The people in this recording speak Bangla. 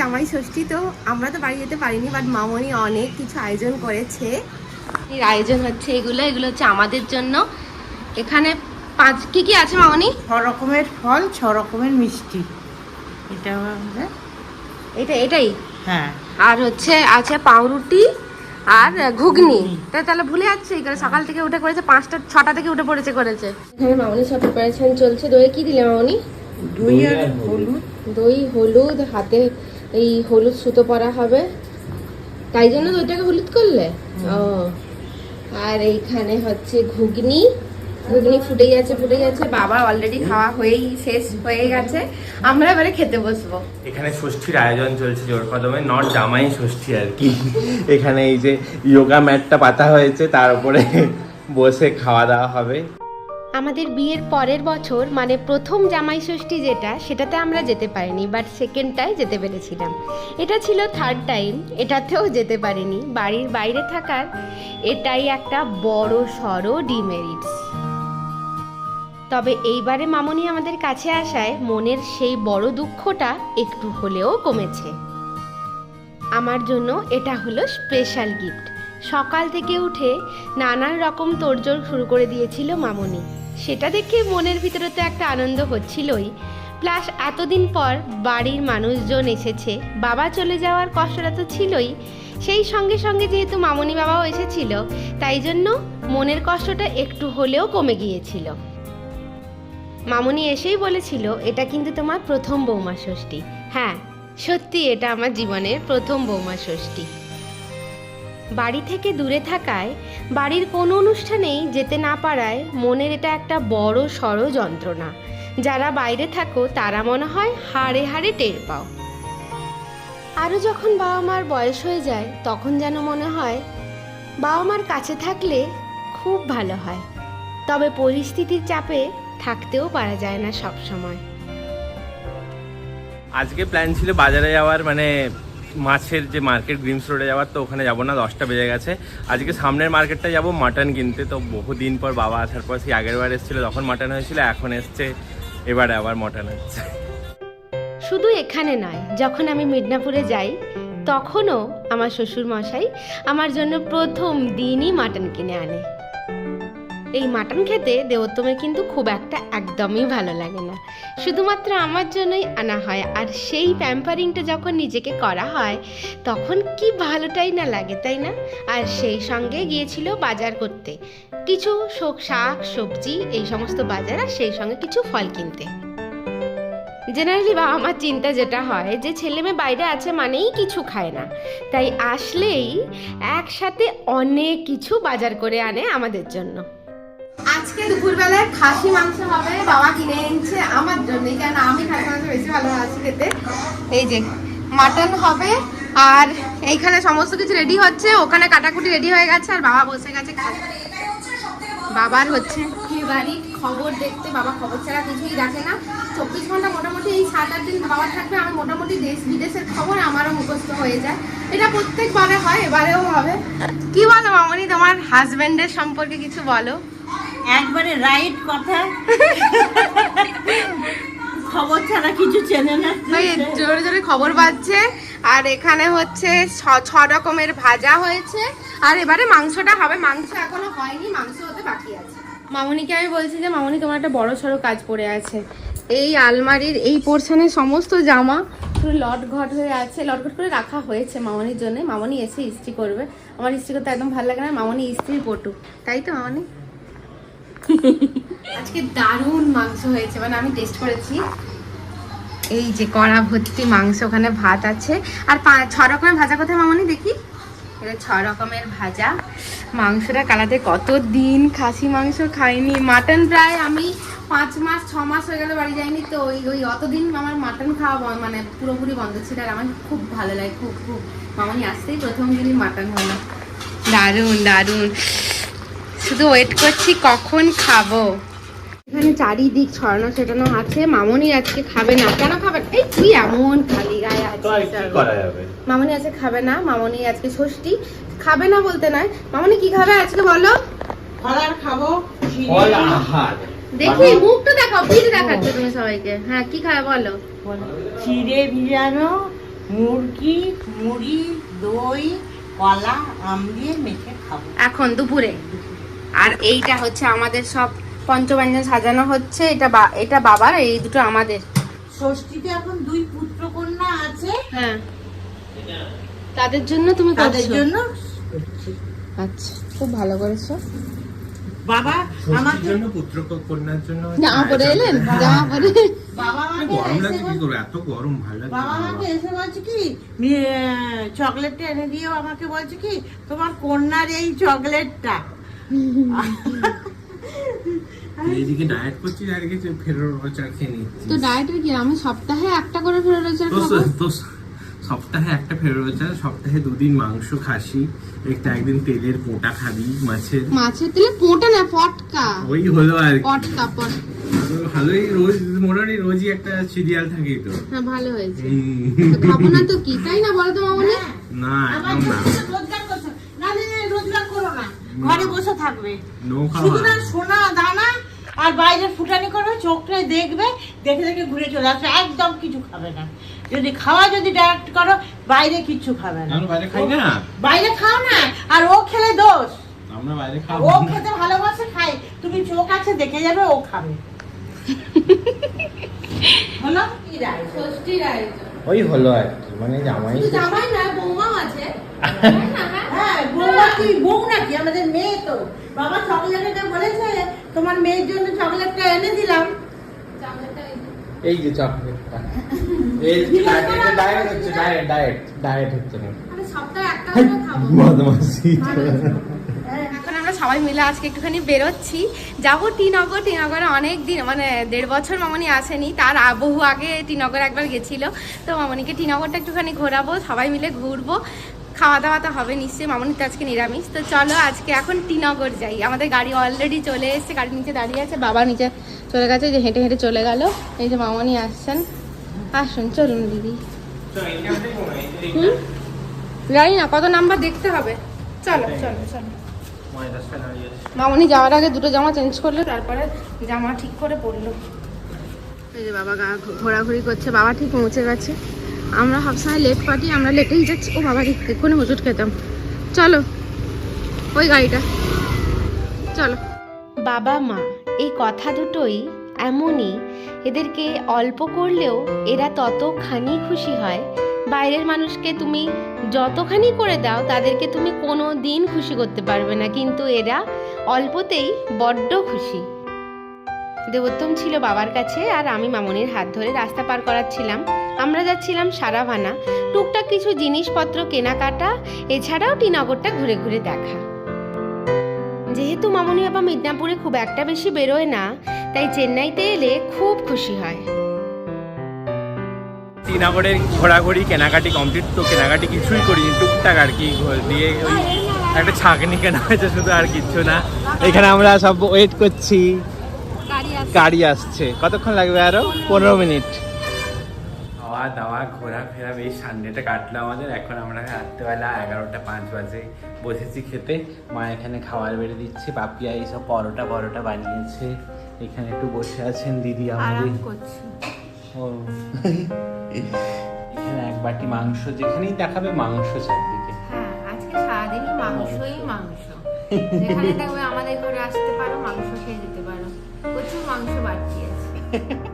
জামাই ষষ্ঠী তো আমরা তো বাড়ি যেতে পারিনি বাট মামনি অনেক কিছু আয়োজন করেছে। এর আয়োজন হচ্ছে এগুলো এগুলো হচ্ছে আমাদের জন্য। এখানে পাঁচ কি কি আছে মামনি? ছ রকমের ফল ছ রকমের মিষ্টি। এটা এটা এটাই? হ্যাঁ। আর হচ্ছে আছে পাউরুটি আর ঘুগনি। তাই তাহলে ভুলে যাচ্ছে এখানে সকাল থেকে উঠে করেছে পাঁচটা ছটা থেকে উঠে পড়েছে করেছে। এখানে মামনি সব প্রিপারেশন চলছে। দই কি দিলে মামনি? দই আর হলুদ। দই হলুদ হাতে এই হলুদ সুতো পরা হবে। তাই জন্য দইটাকে হলুদ করলে? ও। আর এইখানে হচ্ছে ঘুগনি। ঘুগনি ফুটে যাচ্ছে ফুটে যাচ্ছে বাবা অলরেডি খাওয়া হয়েই শেষ হয়ে গেছে। আমরা এবারে খেতে বসবো। এখানে ষষ্ঠীর আয়োজন চলছে জোর কদমে নট জামাই ষষ্ঠী আর কি। এখানে এই যে যোগা ম্যাটটা পাতা হয়েছে, তার উপরে বসে খাওয়া দাওয়া হবে। আমাদের বিয়ের পরের বছর মানে প্রথম জামাই ষষ্ঠী যেটা, সেটাতে আমরা যেতে পারিনি বাট সেকেন্ডটায় যেতে পেরেছিলাম। এটা ছিল থার্ড টাইম এটাতেও যেতে পারিনি। বাড়ির বাইরে থাকার এটাই একটা বড় সড়ো ডিমেরিটস তবে এইবারে মামনি আমাদের কাছে আসায়, মনের সেই বড় দুঃখটা একটু হলেও কমেছে। আমার জন্য এটা হলো স্পেশাল গিফট সকাল থেকে উঠে নানান রকম তোড়জোড় শুরু করে দিয়েছিল মামনি। সেটা দেখে মনের ভিতরে তো একটা আনন্দ হচ্ছিলই। প্লাস এতদিন পর বাড়ির মানুষজন এসেছে, বাবা চলে যাওয়ার কষ্টটা তো ছিলই। সেই সঙ্গে সঙ্গে যেহেতু মামনি বাবাও এসেছিল, তাই জন্য মনের কষ্টটা একটু হলেও কমে গিয়েছিল। মামনি এসেই বলেছিল, এটা কিন্তু তোমার প্রথম বৌমা ষষ্ঠী। হ্যাঁ সত্যি এটা আমার জীবনের প্রথম বৌমা ষষ্ঠী। বাড়ি থেকে দূরে থাকায় বাড়ির কোনো অনুষ্ঠানেই যেতে না পারায় মনের এটা একটা বড় সড় যন্ত্রণা। যারা বাইরে থাকো, তারা মনে হয় হাড়ে হাড়ে টের পাও। আরও যখন বাবা মার বয়স হয়ে যায়, তখন যেন মনে হয় বাবা মার কাছে থাকলে খুব ভালো হয়। তবে পরিস্থিতির চাপে থাকতেও পারা যায় না সব সময় আজকে প্ল্যান ছিল বাজারে যাওয়ার মানে মাছের যে মার্কেট গ্রিমস রোডে যাওয়ার তো ওখানে যাব না, দশটা বেজে গেছে। আজকে সামনের মার্কেটটা যাব মাটন কিনতে। তো বহুদিন পর বাবা আসার পর সেই আগের বার এসেছিল, তখন মাটন হয়েছিল, এখন এসছে, এবারে আবার মাটন হচ্ছে। শুধু এখানে নয়, যখন আমি মিদনাপুরে যাই, তখনও আমার শ্বশুর মশাই আমার জন্য প্রথম দিনই মাটন কিনে আনে। এই মাটন খেতে দেবোত্তমের কিন্তু খুব একটা একদমই ভালো লাগে না। শুধুমাত্র আমার জন্যই আনা হয় আর সেই প্যাম্পারিংটা যখন নিজেকে করা হয়, তখন কি ভালোটাই না লাগে, তাই না? আর সেই সঙ্গে গিয়েছিল বাজার করতে। কিছু শোক শাক, সবজি, এই সমস্ত বাজার আর সেই সঙ্গে কিছু ফল কিনতে। জেনারেলি বাবা আমার চিন্তা যেটা হয় যে ছেলে মেয়ে বাইরে আছে মানেই কিছু খায় না। তাই আসলেই একসাথে অনেক কিছু বাজার করে আনে আমাদের জন্য। আজকে দুপুরবেলায় খাসি মাংস হবে বাবা কিনে এনেছে আমার জন্য কেন আমি খাসি মাংস বেশি ভালোবাসি খেতে। এই যে মাটন হবে আর এইখানে সমস্ত কিছু রেডি হচ্ছে ওখানে কাটাকুটি রেডি হয়ে গেছে আর বাবা বসে গেছে বাবার হচ্ছে বাড়ির খবর দেখতে বাবা খবর ছাড়া কিছুই রাখে না। চব্বিশ ঘণ্টা মোটামুটি এই সাত আট দিন বাবা থাকবে আমি মোটামুটি দেশ বিদেশের খবর আমারও মুখস্থ হয়ে যায়। এটা প্রত্যেকবারে হয় এবারেও হবে। কি বলো মামনি তোমার হাজব্যান্ডের সম্পর্কে কিছু বলো? একবারে রাইট কথা। খবর ছাড়া কিছু চেনে না। জোরে জোরে খবর পাচ্ছে আর এখানে হচ্ছে ছ- রকমের ভাজা হয়েছে। আর এবারে মাংসটা হবে। মাংস এখনও হয়নি মাংস হতে বাকি আছে। মামনিকে আমি বলছি যে মামনি তোমার একটা বড় সড়ো কাজ পড়ে আছে। এই আলমারির এই পোর্শনের সমস্ত জামা পুরো লট ঘট হয়ে আছে। লট ঘট করে রাখা হয়েছে মামনির জন্য। মামনি এসে ইস্ত্রি করবে। আমার ইস্ত্রি করতে একদম ভালো লাগে না। মামনি ইস্ত্রি পটু। তাই তো মামনি? আজকে দারুণ মাংস হয়েছে মানে আমি টেস্ট করেছি। এই যে কড়া ভর্তি মাংস, ওখানে ভাত আছে। আর ছ রকমের ভাজা কোথায় মামনি দেখি? এটা ছ রকমের ভাজা। মাংসটা কালাতে কত দিন খাসি মাংস খাইনি। মাটন প্রায় আমি পাঁচ মাস, ছ মাস হয়ে গেলে বাড়ি যাইনি, তো ওই ওই অতদিন আমার মাটন খাওয়া মানে পুরোপুরি বন্ধ ছিল, আর আমার খুব ভালো লাগে, খুব খুব। মামনি আসতেই প্রথম দিনই মাটন হলো। দারুণ দারুণ। শুধু ওয়েট করছি কখন খাব। এখানে চারিদিক ছড়ানো ছেটানো আছে মামনি আজকে খাবে না। কেন খাবে? এই তুই এমন খালি গায়ে তো আর কি করা যাবে? মামনি আজকে খাবে না মামনি আজকে ষষ্ঠী। খাবে না বলতে নয়। মামনি কি খাবে আজকে বলো? ফল আর খাব ফল আহার। দেখি মুখটা দেখাও ভিড় দেখাচ্ছে তুমি সবাইকে। হ্যাঁ কি খাবে বলো? চিড়ে ভিজানো মুরগি মুড়ি দই কলা আম দিয়ে মেখে খাব। এখন দুপুরে। আর এইটা হচ্ছে আমাদের সব পঞ্চব্যঞ্জন সাজানো হচ্ছে। এটা বা- এটা বাবার এই দুটো আমাদের। ষষ্ঠীতে এখন দুই পুত্র কন্যা আছে। হ্যাঁ। তাদের জন্য তুমি তাদের জন্য। আচ্ছা খুব ভালো করেছ। বাবা আমাকে জন্য পুত্র কন্যার জন্য জামা পরে এলেন? জামা পরে বাবা আমাকে গরম এসে কি বল- এত গরম ভালো বাবা আমাকে এসে বলছে কি চকলেটটা এনে দিয়েও আমাকে বলছে কি তোমার কন্যার এই চকলেটটা। এইদিকে ডায়েট করছিস আর কিছু ফেরো রোচা খেয়ে নিচ্ছিস। তো ডায়েটের কি? আমি সপ্তাহে একটা করে ফেরত রোজা খাব? তো সপ্তাহে একটা ফেরো রোচা সপ্তাহে দুদিন মাংস খাসি একটা একদিন তেলের পোটা খাবি মাছের। মাছের তেলে পোটা না পটকা ওই হলো আর কি। পটকা ভালোই রোজ মোটামুটি রোজই একটা সিরিয়াল থাকেই তো হ্যাঁ ভালো হয়েছে। খাব না তো কি? তাই না বলো তো মামনি? না একদম না না, না, রোজগার করো না ঘরে বসে থাকবে। শুধু খাওয়া না সোনা দানা আর বাইরে ফুটানি করবে চোখটা দেখবে দেখে দেখে ঘুরে চলে আসবে। একদম কিছু খাবে না। যদি খাওয়া যদি ডাইরেক্ট করো বাইরে কিচ্ছু খাবে না। বাইরে খাই না। বাইরে খাও না আর ও খেলে দোষ। আমরা বাইরে খাব ও খেতে ভালোবাসে খাই তুমি চোখ আছে দেখে যাবে ও খাবে। হলো? কি রায়। ষষ্ঠীর আয়োজন ওই হলো আর মানে জামাই জামাই না বৌমাও আছে। হ্যাঁ কি বউ নাকি? আমাদের মেয়ে তো। বাবা চকলেটটা বলেছে তোমার মেয়ের জন্য চকলেটটা এনে দিলাম। এই যে চকলেটটা। এই ডায়েট হচ্ছে ডায়েট ডায়েট ডায়েট হচ্ছে না। আমি সপ্তাহে একটা করে খাব। বদমাসি এখন আমরা সবাই মিলে আজকে একটুখানি বেরোচ্ছি। যাব টিনগর টিনগরে অনেক দিন মানে দেড় বছর মামনি আসেনি তার বহু আগে টিনগর একবার গেছিল। তো মামনিকে টিনগরটা একটুখানি ঘোরাবো সবাই মিলে ঘুরবো। খাওয়া দাওয়া তো হবে নিশ্চয়ই, মামনির তো আজকে নিরামিষ। তো চলো আজকে এখন টিনগর যাই। আমাদের গাড়ি অলরেডি চলে এসেছে গাড়ির নিচে দাঁড়িয়ে আছে, বাবা নিচে চলে গেছে, যে হেঁটে হেঁটে চলে গেল। এই যে মামনি আসছেন। আসুন, চলুন দিদি। জানি না, কত নাম্বার দেখতে হবে। চলো চলো চলো। মামনি যাওয়ার আগে দুটো জামা চেঞ্জ করল, তারপরে জামা ঠিক করে পরলো। এই যে বাবা গা ঘোরাঘুরি করছে, বাবা ঠিক পৌঁছে গেছে। আমরা সবসময় লেট পাটি আমরা লেটেই যাচ্ছি। ও বাবা এক্ষুনি হুজুট খেতাম। চলো, ওই গাড়িটা। চলো। বাবা, মা, এই কথা দুটোই এমনই। এদেরকে অল্প করলেও এরা ততখানি খুশি হয়। বাইরের মানুষকে তুমি যতখানি করে দাও, তাদেরকে তুমি কোনো দিন খুশি করতে পারবে না। কিন্তু এরা অল্পতেই বড্ড খুশি। দেবোত্তম ছিল বাবার কাছে আর আমি মামনির হাত ধরে রাস্তা পার করাচ্ছিলাম। আমরা যাচ্ছিলাম সারাভানা। টুকটাক কিছু জিনিসপত্র, কেনাকাটা, এছাড়াও টিনগরটা ঘুরে ঘুরে দেখা। যেহেতু মামনি বাবা মিদনাপুরে খুব একটা বেশি বেরোয় না, তাই চেন্নাইতে এলে খুব খুশি হয়। শ্রীনগরের ঘোরাঘুরি, কেনাকাটি কমপ্লিট তো কেনাকাটি কিছুই করিনি, টুকটাক আর কি দিয়ে ওই একটা ছাঁকনি কেনা হয়েছে, শুধু আর কিচ্ছু না। এখানে আমরা সব ওয়েট করছি। গাড়ি আসছে। কতক্ষণ লাগবে আরও? পনেরো মিনিট। খাওয়া দাওয়া ঘোরাফেরা বেশ সানডেটা কাটলো আমাদের। এখন আমরা রাত্রেবেলা এগারোটা পাঁচ বাজে বসেছি খেতে। মা এখানে খাবার বেড়ে দিচ্ছে পাপিয়া এইসব পরোটা পরোটা বানিয়েছে। এখানে একটু বসে আছেন দিদি আমাদের। করছি। ও। এখানে এক বাটি মাংস যেখানেই দেখাবে মাংস চারদিকে। হ্যাঁ আজকে সারাদিনই মাংসই মাংস। যেখানে দেখবে আমাদের ঘরে আসতে পারো মাংস খেয়ে প্রচুর মাংস বাড়তি আছে